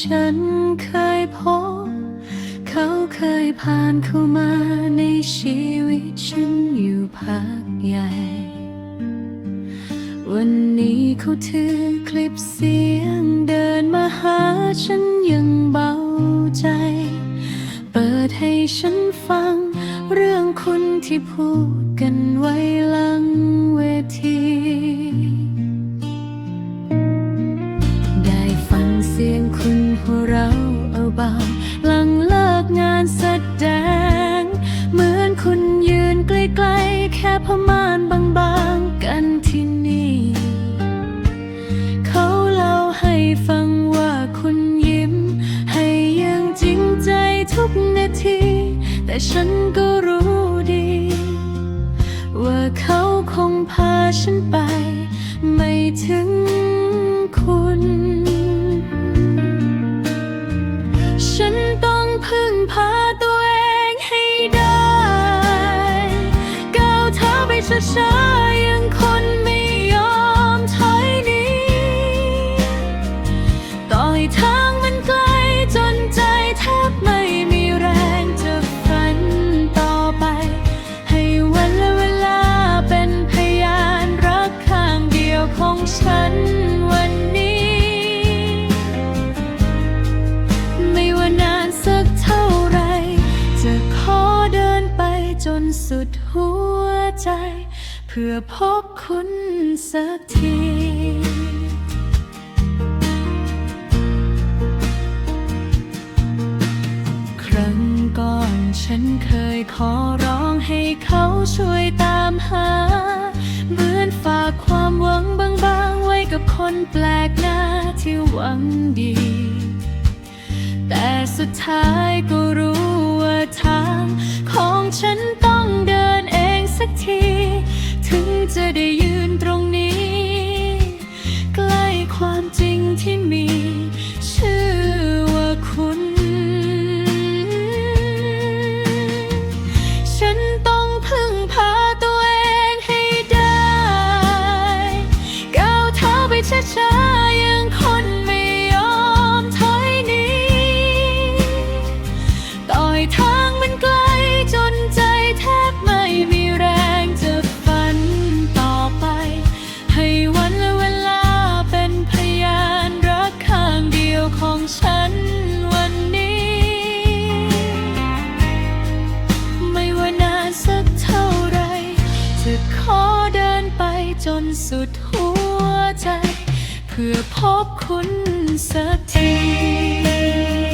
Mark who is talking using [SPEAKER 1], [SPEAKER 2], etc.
[SPEAKER 1] ฉันเคยพบ เขาเคยผ่านเข้ามาในชีวิตฉันอยู่พักใหญ่ วันนี้เขาถือคลิปเสียงเดินมาหาฉันยังเบาใจ เปิดให้ฉันฟัง เรื่องคุณที่พูดกัน เอาเบาหลังเลิกงานแสดง เหมือนคุณยืนใกล้ๆ แค่พม่านบางๆ กันที่นี่ เขาเล่าให้ฟังว่าคุณยิ้ม ให้ยังจริงใจทุกนาที แต่ฉันก็รู้ดี ว่าเขาคงพาฉันไป ไม่ถึง พึ่งพาตัวเองให้ได้ ก้าวเท้าไปช้าๆยังคนไม่ยอมถอยหนีต่อยทาง จนสุดหัวใจ เพื่อพบคุณสักทีครั้งก่อนฉันเคยขอร้องให้เขาช่วยตามหา เหมือนฝากความหวังบางๆ ไว้กับคนแปลกหน้าที่หวังดี แต่สุดท้ายก็รู้ว่าทางของ ฉันต้องเดินเองสักที ถึงจะได้ยืนตรงนี้ สุดหัวใจ เพื่อพบคุณสักที